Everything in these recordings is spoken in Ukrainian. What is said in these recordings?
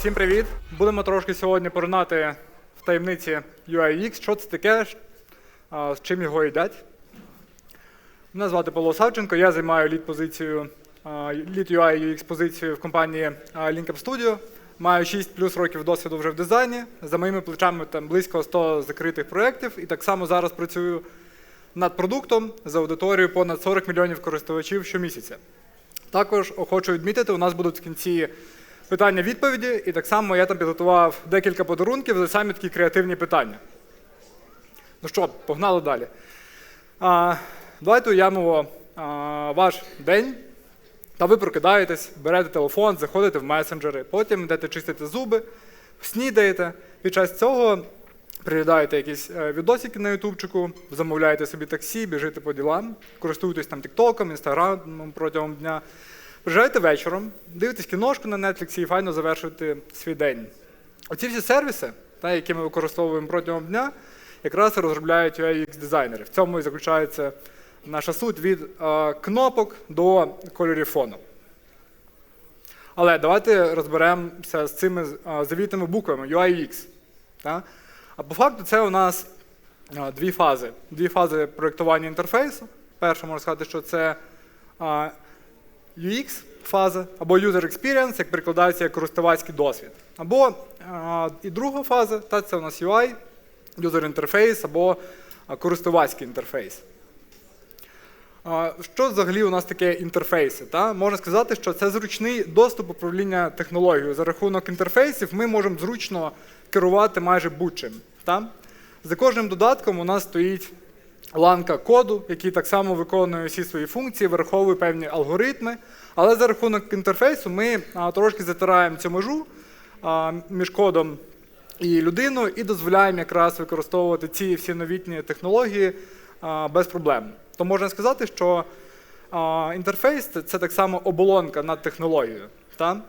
Всім привіт! Будемо трошки сьогодні поринати в таємниці UIX, що це таке, з чим його їдять. Мене звати Павло Савченко, я займаю лід позицію, а, лід UI UX позицію в компанії а, LinkUp Studio. Маю 6 плюс років досвіду вже в дизайні. За моїми плечами там близько 100 закритих проєктів. І так само зараз працюю над продуктом з аудиторією понад 40 мільйонів користувачів щомісяця. Також хочу відмітити, у нас будуть в кінці питання-відповіді, і так само я там підготував декілька подарунків за самі такі креативні питання. Ну що, погнали далі. А, давайте уявимо а, ваш день, та ви прокидаєтесь, берете телефон, заходите в месенджери, потім йдете чистити зуби, снідаєте. Під час цього приглядаєте якісь е, відосики на ютубчику, замовляєте собі таксі, біжите по ділам, користуєтесь там тіктоком, інстаграмом протягом дня. Приїжджаєте вечором, дивитесь кіношку на Netflix і файно завершуєте свій день. Оці всі сервіси, та, які ми використовуємо протягом дня, якраз розробляють UX дизайнери. В цьому і заключається наша суть від е, кнопок до кольорів фону. Але давайте розберемося з цими е, завітними буквами UIX. Та? А по факту це у нас е, дві фази. Дві фази проєктування інтерфейсу. Перша можна сказати, що це е, UX фаза, або User Experience, як перекладається як користувацький досвід. Або а, і друга фаза, та це у нас UI, User Interface або користувацький інтерфейс. А, Що взагалі у нас таке інтерфейси? Та? Можна сказати, що це зручний доступ управління технологією. За рахунок інтерфейсів ми можемо зручно керувати майже будь-чим. Та? За кожним додатком у нас стоїть ланка коду, який так само виконує всі свої функції, враховує певні алгоритми. Але за рахунок інтерфейсу ми трошки затираємо цю межу між кодом і людиною і дозволяємо якраз використовувати ці всі новітні технології без проблем. То можна сказати, що інтерфейс це, так само оболонка над технологією. Та?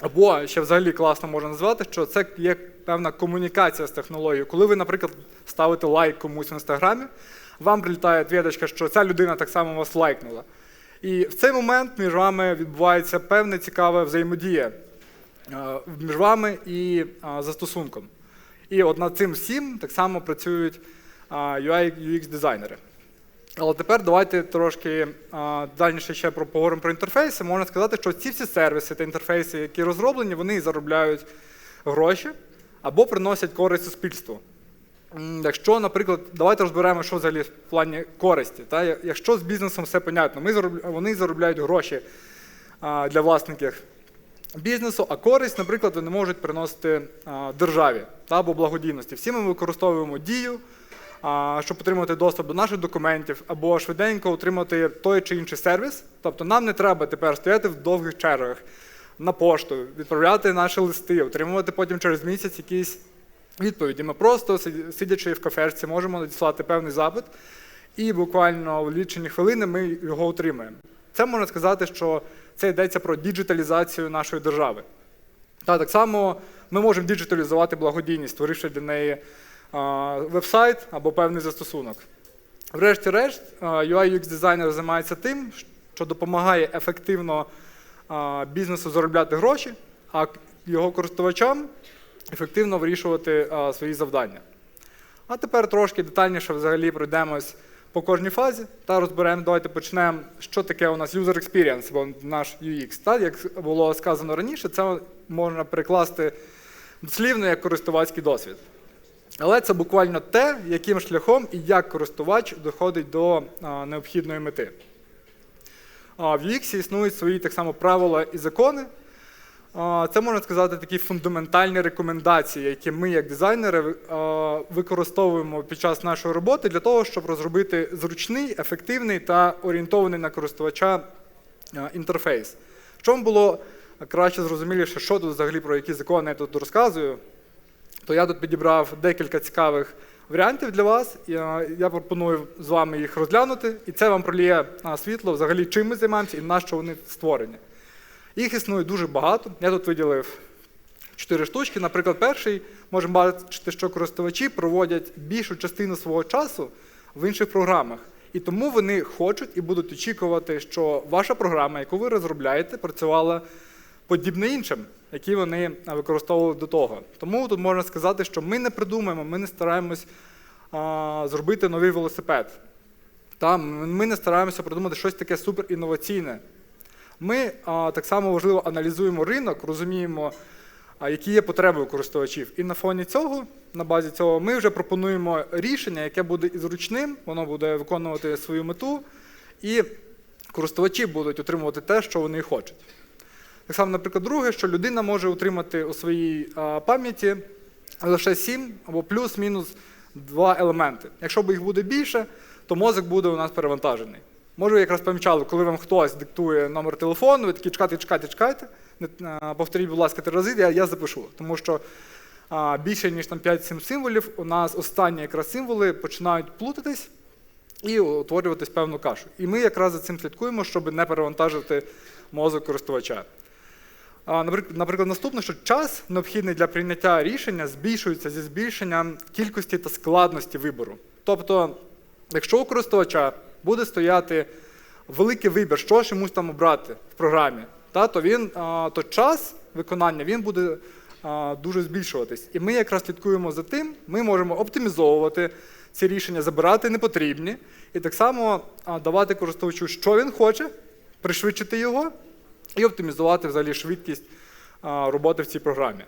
Або ще взагалі класно можна назвати, що це є певна комунікація з технологією. Коли ви, наприклад, ставите лайк комусь в інстаграмі, вам прилітає відповідь, що ця людина так само вас лайкнула. І в цей момент між вами відбувається певна цікава взаємодія е, між вами і е, застосунком. І от над цим всім так само працюють е, UI UX дизайнери. Але тепер давайте трошки дальніше ще поговоримо про інтерфейси. Можна сказати, що ці всі сервіси та інтерфейси, які розроблені, вони заробляють гроші або приносять користь суспільству. Якщо, наприклад, давайте розберемо, що взагалі в плані користі. Та? Якщо з бізнесом все понятно, ми зароб... вони заробляють гроші а, для власників бізнесу, а користь, наприклад, вони можуть приносити а, державі та, або благодійності. Всі ми використовуємо дію, а, щоб отримати доступ до наших документів, або швиденько отримати той чи інший сервіс. Тобто нам не треба тепер стояти в довгих чергах на пошту, відправляти наші листи, отримувати потім через місяць якісь відповіді. Ми просто, сидячи в кафешці, можемо надіслати певний запит, і буквально в лічені хвилини ми його отримаємо. Це можна сказати, що це йдеться про діджиталізацію нашої держави. Та так само ми можемо діджиталізувати благодійність, створивши для неї веб-сайт або певний застосунок. Врешті-решт, UI UX дизайнер займається тим, що допомагає ефективно бізнесу заробляти гроші, а його користувачам ефективно вирішувати а, свої завдання. А тепер трошки детальніше взагалі пройдемось по кожній фазі та розберемо. Давайте почнемо, що таке у нас user experience, або наш UX. Та, як було сказано раніше, це можна перекласти дослівно як користувацький досвід. Але це буквально те, яким шляхом і як користувач доходить до а, необхідної мети. В UX існують свої так само правила і закони. Це можна сказати такі фундаментальні рекомендації, які ми, як дизайнери, використовуємо під час нашої роботи для того, щоб розробити зручний, ефективний та орієнтований на користувача інтерфейс. Щоб вам було краще зрозуміліше, що тут взагалі про які закони я тут розказую, то я тут підібрав декілька цікавих варіантів для вас. Я, я пропоную з вами їх розглянути, і це вам проліє світло взагалі, чим ми займаємося і на що вони створені. Їх існує дуже багато. Я тут виділив чотири штучки. Наприклад, перший можемо бачити, що користувачі проводять більшу частину свого часу в інших програмах. І тому вони хочуть і будуть очікувати, що ваша програма, яку ви розробляєте, працювала подібне іншим, які вони використовували до того. Тому тут можна сказати, що ми не придумаємо, ми не стараємось а, зробити новий велосипед. Та, ми не стараємося придумати щось таке суперінноваційне. Ми так само важливо аналізуємо ринок, розуміємо, які є потреби у користувачів. І на фоні цього, на базі цього, ми вже пропонуємо рішення, яке буде і зручним, воно буде виконувати свою мету, і користувачі будуть отримувати те, що вони хочуть. Так само, наприклад, друге, що людина може отримати у своїй пам'яті лише 7 або плюс-мінус два елементи. Якщо б їх буде більше, то мозок буде у нас перевантажений. Може, ви якраз помічали, коли вам хтось диктує номер телефону, ви такі чекайте, чекайте, чекайте. Повторіть, будь ласка, три рази, я, я запишу. Тому що а, більше, ніж там 5-7 символів, у нас останні якраз символи починають плутатись і утворюватись певну кашу. І ми якраз за цим слідкуємо, щоб не перевантажити мозок користувача. А, Наприклад, наступне, що час, необхідний для прийняття рішення, збільшується зі збільшенням кількості та складності вибору. Тобто, якщо у користувача буде стояти великий вибір, що ж йомусь там обрати в програмі, та, то, він, то час виконання він буде дуже збільшуватись. І ми якраз слідкуємо за тим, ми можемо оптимізовувати ці рішення, забирати непотрібні, і так само давати користувачу, що він хоче, пришвидшити його і оптимізувати взагалі швидкість роботи в цій програмі.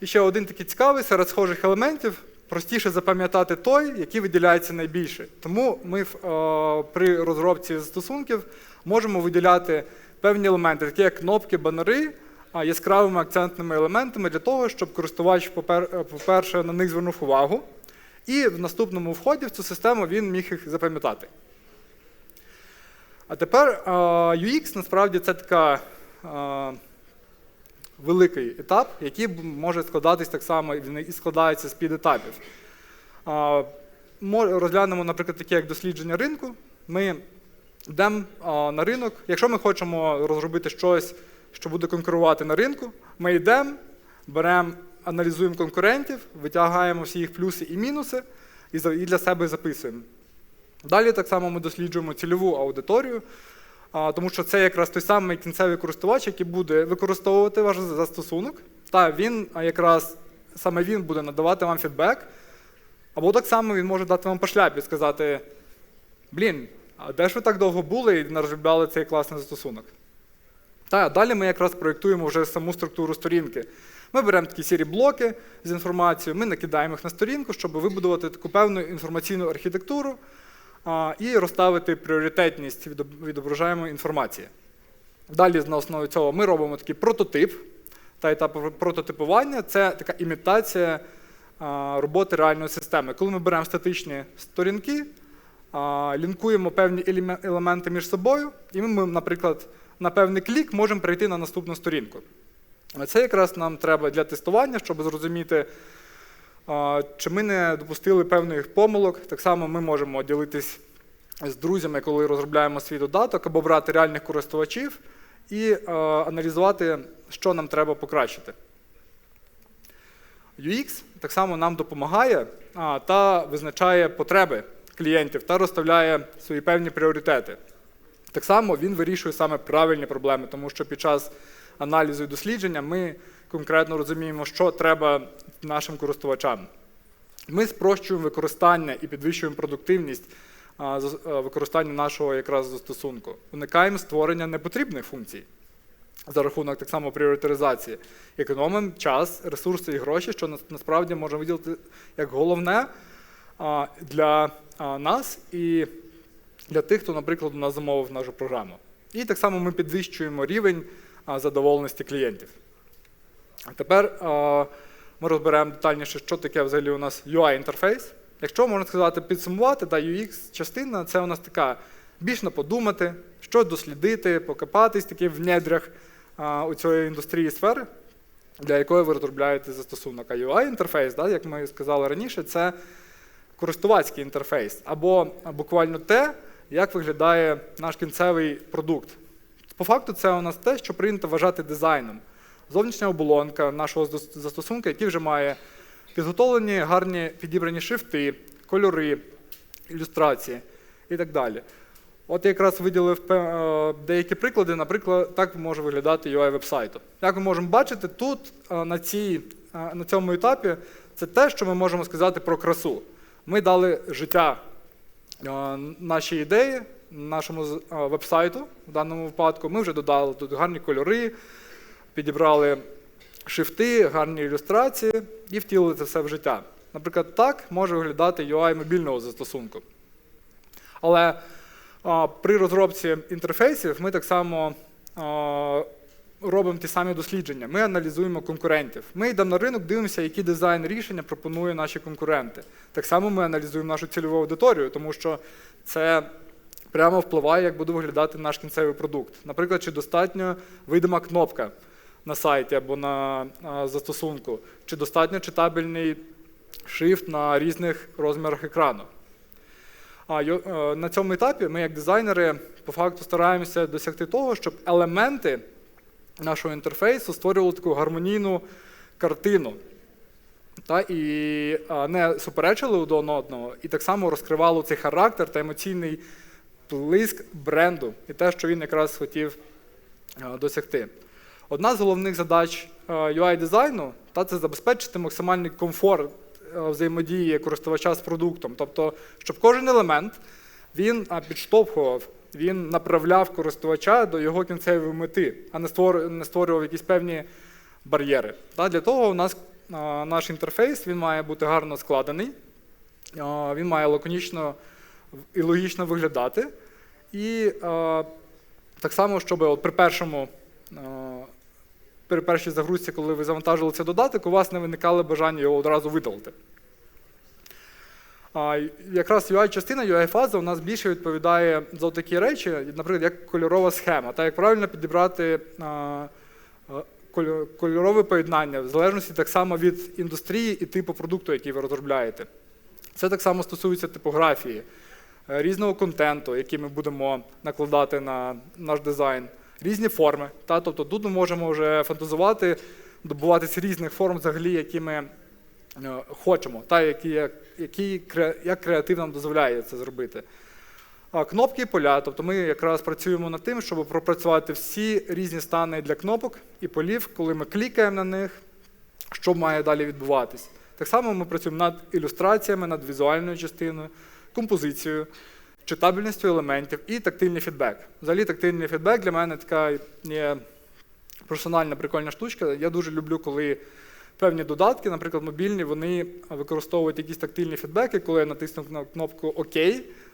І ще один такий цікавий серед схожих елементів. Простіше запам'ятати той, який виділяється найбільше. Тому ми е, при розробці застосунків можемо виділяти певні елементи, такі як кнопки, банери, яскравими акцентними елементами для того, щоб користувач, е, по-перше, на них звернув увагу, і в наступному вході в цю систему він міг їх запам'ятати. А тепер е, UX насправді це така великий етап, який може складатись так само, і складається з підетапів. А, мо- Розглянемо, наприклад, таке як дослідження ринку. Ми йдемо на ринок. Якщо ми хочемо розробити щось, що буде конкурувати на ринку, ми йдемо, беремо, аналізуємо конкурентів, витягаємо всі їх плюси і мінуси і для себе записуємо. Далі так само ми досліджуємо цільову аудиторію, тому що це якраз той самий кінцевий користувач, який буде використовувати ваш застосунок. Та він якраз саме він буде надавати вам фідбек. Або так само він може дати вам по шляпі сказати: блін, а де ж ви так довго були і не розробляли цей класний застосунок? Та далі ми якраз проєктуємо вже саму структуру сторінки. Ми беремо такі сірі блоки з інформацією, ми накидаємо їх на сторінку, щоб вибудувати таку певну інформаційну архітектуру і розставити пріоритетність відоб- відображаємої інформації. Далі на основі цього ми робимо такий прототип. Та етап прототипування це така імітація роботи реальної системи. Коли ми беремо статичні сторінки, лінкуємо певні елементи між собою, і ми, наприклад, на певний клік можемо перейти на наступну сторінку. Це якраз нам треба для тестування, щоб зрозуміти, чи ми не допустили певних помилок. Так само ми можемо ділитись з друзями, коли розробляємо свій додаток, або брати реальних користувачів і е, аналізувати, що нам треба покращити. UX так само нам допомагає та визначає потреби клієнтів та розставляє свої певні пріоритети. Так само він вирішує саме правильні проблеми, тому що під час аналізу і дослідження ми конкретно розуміємо, що треба нашим користувачам. Ми спрощуємо використання і підвищуємо продуктивність а, використання нашого якраз застосунку. Уникаємо створення непотрібних функцій за рахунок так само пріоритаризації. Економимо час, ресурси і гроші, що насправді можна виділити як головне для нас і для тих, хто, наприклад, у нас замовив нашу програму. І так само ми підвищуємо рівень задоволеності клієнтів. А тепер ми розберемо детальніше, що таке взагалі у нас UI-інтерфейс. Якщо можна сказати, підсумувати, та UX-частина це у нас така більш на подумати, що дослідити, покопатись таки в недрях а, у цієї індустрії сфери, для якої ви розробляєте застосунок. А UI-інтерфейс, да, як ми сказали раніше, це користувацький інтерфейс, або буквально те, як виглядає наш кінцевий продукт. По факту, це у нас те, що прийнято вважати дизайном. Зовнішня оболонка нашого зас- застосунка, який вже має підготовлені гарні підібрані шрифти, кольори, ілюстрації і так далі. От якраз виділив е, деякі приклади. Наприклад, так може виглядати UI вебсайту. Як ми можемо бачити, тут е, на, цій, е, на цьому етапі це те, що ми можемо сказати про красу. Ми дали життя нашій ідеї, нашому вебсайту в даному випадку. Ми вже додали тут гарні кольори, підібрали шрифти, гарні ілюстрації і втілили це все в життя. Наприклад, так може виглядати UI мобільного застосунку. Але а, при розробці інтерфейсів ми так само а, робимо ті самі дослідження. Ми аналізуємо конкурентів. Ми йдемо на ринок, дивимося, які дизайн рішення пропонують наші конкуренти. Так само ми аналізуємо нашу цільову аудиторію, тому що це прямо впливає, як буде виглядати наш кінцевий продукт. Наприклад, чи достатньо видима кнопка на сайті або на застосунку, чи достатньо читабельний шрифт на різних розмірах екрану. А е, на цьому етапі ми, як дизайнери, по факту стараємося досягти того, щоб елементи нашого інтерфейсу створювали таку гармонійну картину. Та, і не суперечили один одного, і так само розкривало цей характер та емоційний блиск бренду і те, що він якраз хотів досягти. Одна з головних задач е, UI-дизайну та це забезпечити максимальний комфорт е, взаємодії користувача з продуктом. Тобто, щоб кожен елемент він підштовхував, він направляв користувача до його кінцевої мети, а не створ- не створював якісь певні бар'єри. Для того у нас наш інтерфейс він має бути гарно складений, він має лаконічно і логічно виглядати. І так само, щоб от при першому е, при першій загрузці, коли ви завантажили цей додаток, у вас не виникало бажання його одразу видалити. А, якраз UI-частина, UI-фаза у нас більше відповідає за такі речі, наприклад, як кольорова схема, та як правильно підібрати а, кольорове поєднання, в залежності так само від індустрії і типу продукту, який ви розробляєте. Це так само стосується типографії, е, різного контенту, який ми будемо накладати на наш дизайн, різні форми. Та? Тобто тут ми можемо вже фантазувати, добуватися різних форм, взагалі, які ми е, хочемо, та, які, як- які, як креатив нам дозволяє це зробити. Кнопки і поля, тобто ми якраз працюємо над тим, щоб пропрацювати всі різні стани для кнопок і полів, коли ми клікаємо на них, що має далі відбуватись. Так само ми працюємо над ілюстраціями, над візуальною частиною, композицією, читабельністю елементів і тактильний фідбек. Взагалі, тактильний фідбек для мене така є персональна прикольна штучка. Я дуже люблю, коли певні додатки, наприклад, мобільні, вони використовують якісь тактильні фідбеки, коли я натиснув на кнопку ОК,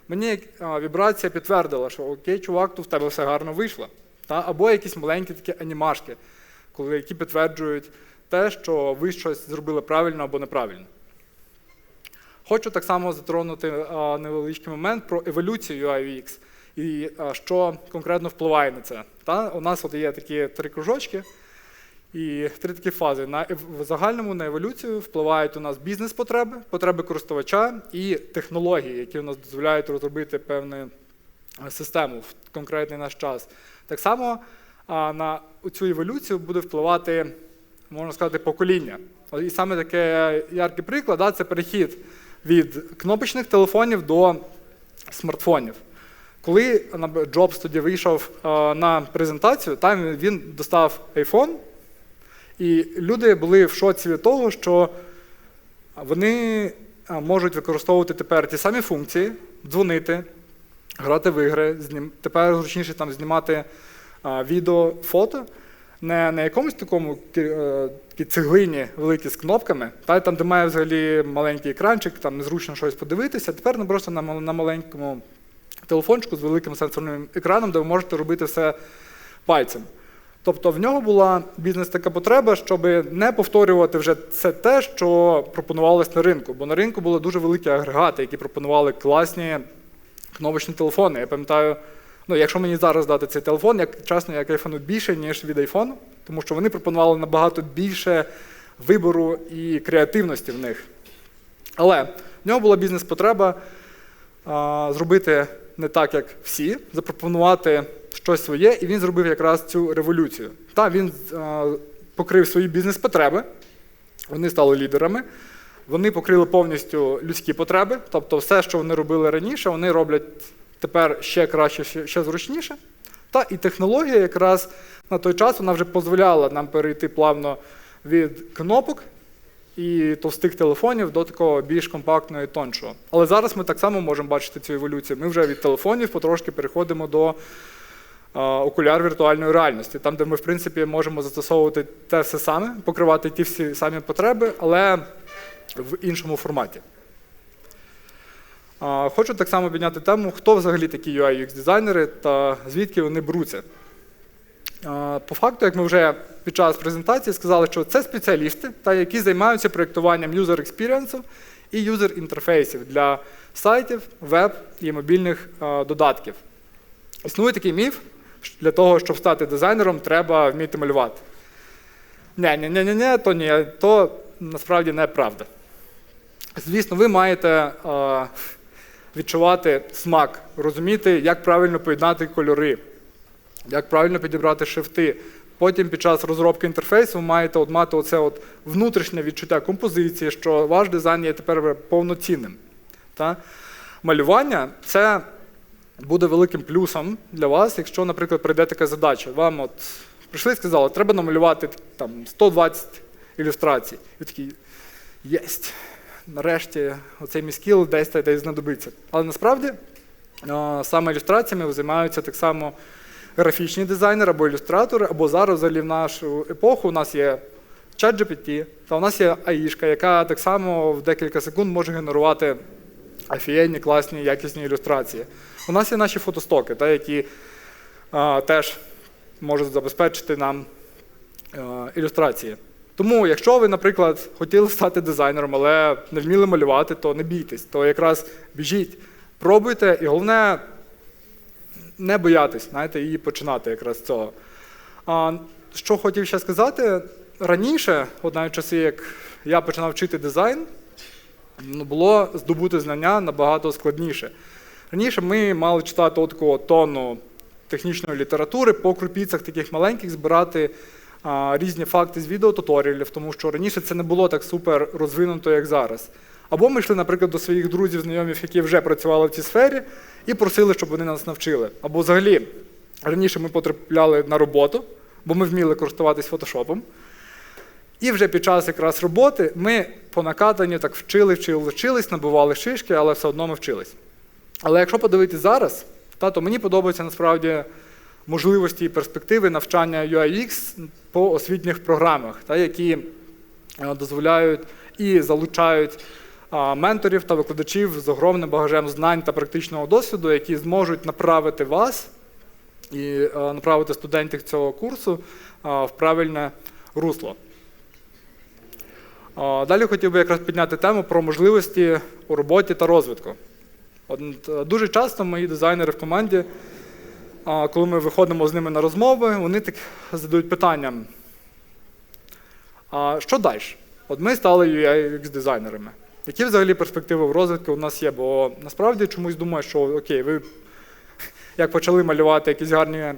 мені вібрація підтвердила, що окей, чувак, тут в тебе все гарно вийшло. Та? Або якісь маленькі такі анімашки, коли, які підтверджують те, що ви щось зробили правильно або неправильно. Хочу так само затронути невеличкий момент про еволюцію UI UX і що конкретно впливає на це. Та? У нас от є такі три кружочки і три такі фази. На в загальному на еволюцію впливають у нас бізнес-потреби, потреби користувача і технології, які у нас дозволяють розробити певну е, систему в конкретний наш час. Так само на цю еволюцію буде впливати, можна сказати, покоління. І саме таке яркий приклад да, це перехід від кнопочних телефонів до смартфонів. Коли Джобс тоді вийшов е, на презентацію, там він достав iPhone, і люди були в шоці від того, що вони можуть використовувати тепер ті самі функції, дзвонити, грати в ігри, тепер зручніше там знімати відео, фото. Не на якомусь такому е, цеглині великій з кнопками, та там, де має взагалі маленький екранчик, там незручно щось подивитися. Тепер ну, просто на, на маленькому телефончику з великим сенсорним екраном, де ви можете робити все пальцем. Тобто в нього була бізнес така потреба, щоб не повторювати вже це те, що пропонувалось на ринку. Бо на ринку були дуже великі агрегати, які пропонували класні кнопочні телефони. Я пам'ятаю, ну, якщо мені зараз дати цей телефон, як чесно, я кайфану більше, ніж від айфону, тому що вони пропонували набагато більше вибору і креативності в них. Але в нього була бізнес-потреба а, зробити не так, як всі, запропонувати щось своє, і він зробив якраз цю революцію. Та він а, покрив свої бізнес-потреби, вони стали лідерами, вони покрили повністю людські потреби, тобто все, що вони робили раніше, вони роблять тепер ще краще, ще, зручніше. Та і технологія якраз на той час вона вже дозволяла нам перейти плавно від кнопок і товстих телефонів до такого більш компактного і тоншого. Але зараз ми так само можемо бачити цю еволюцію. Ми вже від телефонів потрошки переходимо до окуляр віртуальної реальності, там, де ми, в принципі, можемо застосовувати те все саме, покривати ті всі самі потреби, але в іншому форматі. Хочу так само підняти тему, хто взагалі такі UI UX дизайнери та звідки вони беруться. По факту, як ми вже під час презентації сказали, що це спеціалісти, та, які займаються проєктуванням user experience і user інтерфейсів для сайтів, веб і мобільних додатків. Існує такий міф, що для того, щоб стати дизайнером, треба вміти малювати. Ні, ні, ні, ні, ні, то ні, то насправді неправда. Звісно, ви маєте відчувати смак, розуміти, як правильно поєднати кольори, як правильно підібрати шрифти. Потім під час розробки інтерфейсу ви маєте от мати оце от внутрішнє відчуття композиції, що ваш дизайн є тепер повноцінним. Та? Малювання це буде великим плюсом для вас, якщо, наприклад, прийде така задача. Вам от прийшли і сказали, треба намалювати там, 120 ілюстрацій. І такі, єсть, нарешті оцей мій скіл десь та десь знадобиться. Але насправді саме ілюстраціями займаються так само графічні дизайнери або ілюстратори, або зараз взагалі в нашу епоху у нас є ChatGPT, та у нас є АІшка, яка так само в декілька секунд може генерувати офігенні, класні, якісні ілюстрації. У нас є наші фотостоки, та, які а, теж можуть забезпечити нам а, ілюстрації. Тому, якщо ви, наприклад, хотіли стати дизайнером, але не вміли малювати, то не бійтесь, то якраз біжіть, пробуйте, і головне не боятись, знаєте, і починати якраз з цього. А, що хотів ще сказати, раніше, от часи, як я починав вчити дизайн, ну, було здобути знання набагато складніше. Раніше ми мали читати от таку тонну технічної літератури, по крупіцях таких маленьких збирати різні факти з відеотуторіалів, тому що раніше це не було так супер розвинуто, як зараз. Або ми йшли, наприклад, до своїх друзів, знайомих, які вже працювали в цій сфері, і просили, щоб вони нас навчили. Або взагалі раніше ми потрапляли на роботу, бо ми вміли користуватись фотошопом. І вже під час якраз роботи ми по накатанню так вчили, вчили, вчились, набували шишки, але все одно ми вчились. Але якщо подивитися зараз, та, то мені подобаються насправді можливості і перспективи навчання UIX по освітніх програмах, та, які е, дозволяють і залучають менторів та викладачів з огромним багажем знань та практичного досвіду, які зможуть направити вас і направити студентів цього курсу в правильне русло. Далі хотів би якраз підняти тему про можливості у роботі та розвитку. От, е, дуже часто мої дизайнери в команді, коли ми виходимо з ними на розмови, вони так задають питання: а що далі? От ми стали UI дизайнерами. Які взагалі перспективи в розвитку у нас є? Бо насправді чомусь думаю, що окей, ви як почали малювати якісь гарні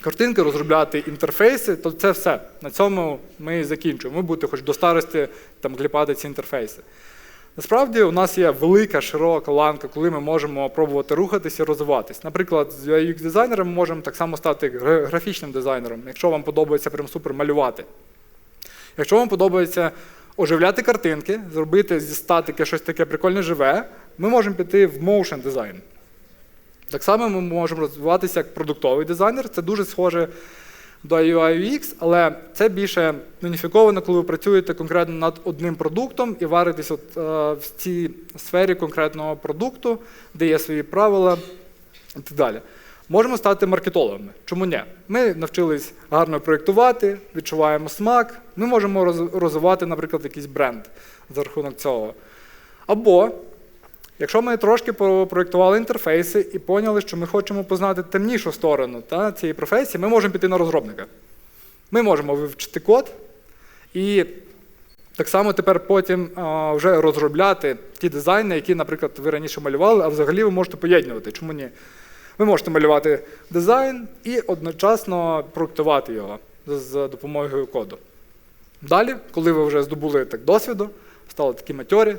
картинки, розробляти інтерфейси, то це все. На цьому ми закінчуємо. Ми будете хоч до старості там кліпати ці інтерфейси. Насправді у нас є велика, широка ланка, коли ми можемо пробувати рухатися і розвиватись. Наприклад, з UX дизайнером ми можемо так само стати графічним дизайнером, якщо вам подобається прям супер малювати. Якщо вам подобається оживляти картинки, зробити зі статики щось таке прикольне живе, ми можемо піти в motion дизайн. Так само ми можемо розвиватися як продуктовий дизайнер. Це дуже схоже до UI UX, але це більше уніфіковано, коли ви працюєте конкретно над одним продуктом і варитесь от, е, в цій сфері конкретного продукту, де є свої правила і так далі. Можемо стати маркетологами. Чому ні? Ми навчились гарно проєктувати, відчуваємо смак. Ми можемо роз- розвивати, наприклад, якийсь бренд за рахунок цього. Або, якщо ми трошки попроєктували інтерфейси і поняли, що ми хочемо познати темнішу сторону та, цієї професії, ми можемо піти на розробника. Ми можемо вивчити код і так само тепер потім а, вже розробляти ті дизайни, які, наприклад, ви раніше малювали, а взагалі ви можете поєднувати. Чому ні? Ви можете малювати дизайн і одночасно проєктувати його з- з допомогою коду. Далі, коли ви вже здобули так досвіду, стали такі матьорі,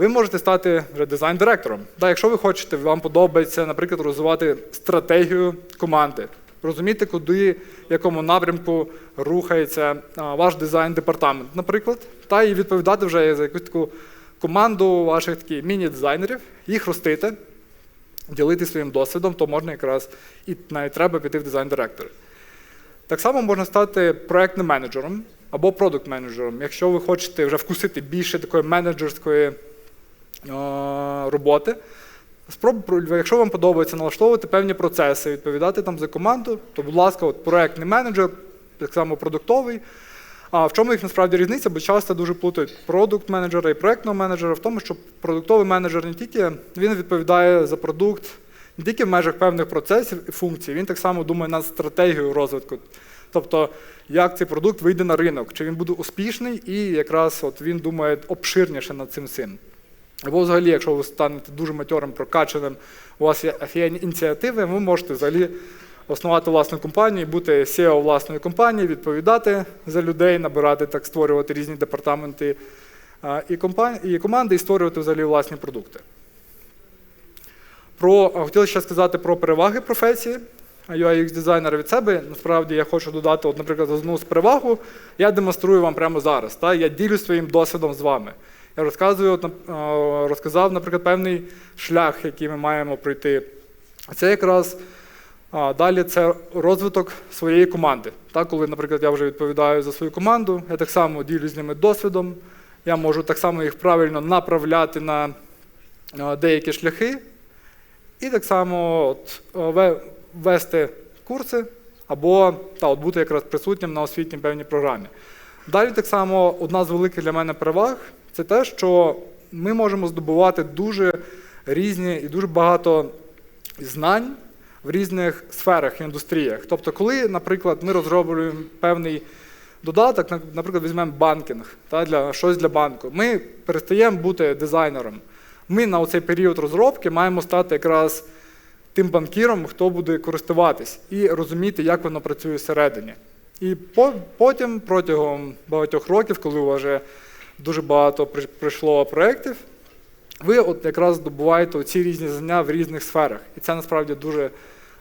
ви можете стати вже дизайн-директором. Да, якщо ви хочете, вам подобається, наприклад, розвивати стратегію команди, розуміти, куди, в якому напрямку рухається ваш дизайн-департамент, наприклад, та і відповідати вже за якусь таку команду ваших міні-дизайнерів, їх ростити, ділити своїм досвідом, то можна якраз і навіть треба піти в дизайн-директори. Так само можна стати проектним менеджером або продукт-менеджером, якщо ви хочете вже вкусити більше такої менеджерської роботи. Спробуйте, якщо вам подобається налаштовувати певні процеси, відповідати там за команду, то, будь ласка, от проектний менеджер, так само продуктовий. А в чому їх насправді різниця? Бо часто дуже плутають продукт-менеджера і проектного менеджера в тому, що продуктовий менеджер не тільки він відповідає за продукт не тільки в межах певних процесів і функцій, він так само думає над стратегією розвитку. Тобто, як цей продукт вийде на ринок, чи він буде успішний, і якраз от він думає обширніше над цим всім. Або взагалі, якщо ви станете дуже матьорим, прокачаним, у вас є офігенні ініціативи, ви можете взагалі основати власну компанію, бути CEO власної компанії, відповідати за людей, набирати так, створювати різні департаменти і, і команди, і створювати взагалі власні продукти. Про, хотіли ще сказати про переваги професії ux дизайнера від себе. Насправді я хочу додати, от, наприклад, одну з перевагу. Я демонструю вам прямо зараз. Та? Я ділю своїм досвідом з вами. Розказую, розказав, наприклад, певний шлях, який ми маємо пройти. Це якраз далі це розвиток своєї команди. Так, коли, наприклад, я вже відповідаю за свою команду, я так само ділю з ними досвідом, я можу так само їх правильно направляти на деякі шляхи, і так само от, вести курси або та, от бути якраз присутнім на освітній певній програмі. Далі так само одна з великих для мене переваг це те, що ми можемо здобувати дуже різні і дуже багато знань в різних сферах і індустріях. Тобто, коли, наприклад, ми розроблюємо певний додаток, наприклад, візьмемо банкінг, та, для, щось для банку, ми перестаємо бути дизайнером. Ми на цей період розробки маємо стати якраз тим банкіром, хто буде користуватись і розуміти, як воно працює всередині. І потім, протягом багатьох років, коли у вже дуже багато прийшло проєктів, ви от якраз здобуваєте ці різні знання в різних сферах. І це насправді дуже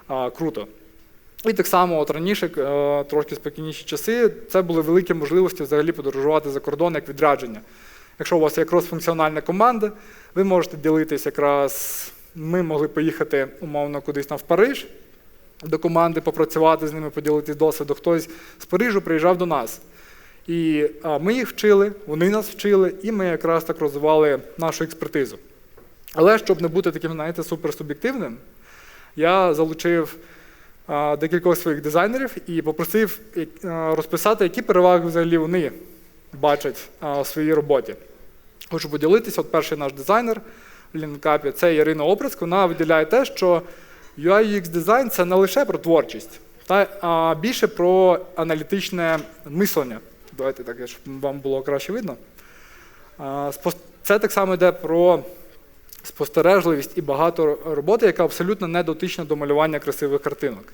а, круто. І так само, от раніше, е, трошки спокійніші часи, це були великі можливості взагалі подорожувати за кордон як відрядження. Якщо у вас є крос-функціональна команда, ви можете ділитись якраз. Ми могли поїхати умовно кудись там в Париж до команди, попрацювати з ними, поділитись досвідом. Хтось з Парижу приїжджав до нас. І ми їх вчили, вони нас вчили, і ми якраз так розвивали нашу експертизу. Але щоб не бути таким, знаєте, суперсуб'єктивним, я залучив декількох своїх дизайнерів і попросив е, розписати, які переваги взагалі вони бачать у своїй роботі. Хочу поділитися. От перший наш дизайнер в лінкапі це Ірина Оприск. Вона виділяє те, що UI UX дизайн це не лише про творчість, а більше про аналітичне мислення. Давайте так, щоб вам було краще видно. Це так само йде про спостережливість і багато роботи, яка абсолютно не дотична до малювання красивих картинок.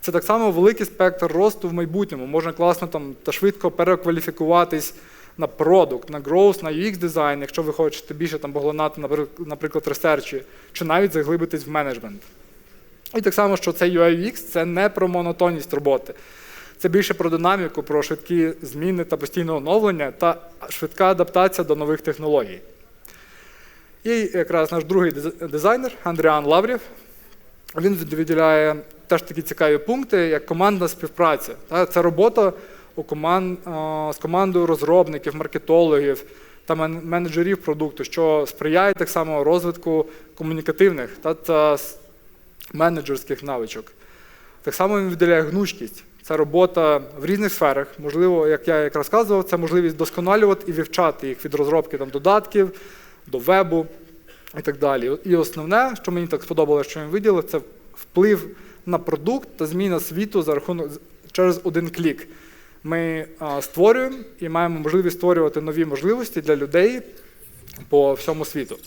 Це так само великий спектр росту в майбутньому. Можна класно там та швидко перекваліфікуватись на продукт, на growth, на UX дизайн, якщо ви хочете більше там поглинати, наприклад, ресерчі, чи навіть заглибитись в менеджмент. І так само, що це UI UX – це не про монотонність роботи. Це більше про динаміку, про швидкі зміни та постійне оновлення та швидка адаптація до нових технологій. І якраз наш другий дизайнер Андріан Лаврів. Він виділяє теж такі цікаві пункти, як командна співпраця. Це робота у коман, а, з командою розробників, маркетологів та менеджерів продукту, що сприяє так само розвитку комунікативних та менеджерських навичок. Так само він виділяє гнучкість. Це робота в різних сферах. Можливо, як я як розказував, це можливість досконалювати і вивчати їх від розробки там, додатків до вебу і так далі. І основне, що мені так сподобалося, що він виділив, це вплив на продукт та зміна світу за рахунок через один клік. Ми а, створюємо і маємо можливість створювати нові можливості для людей по всьому світу.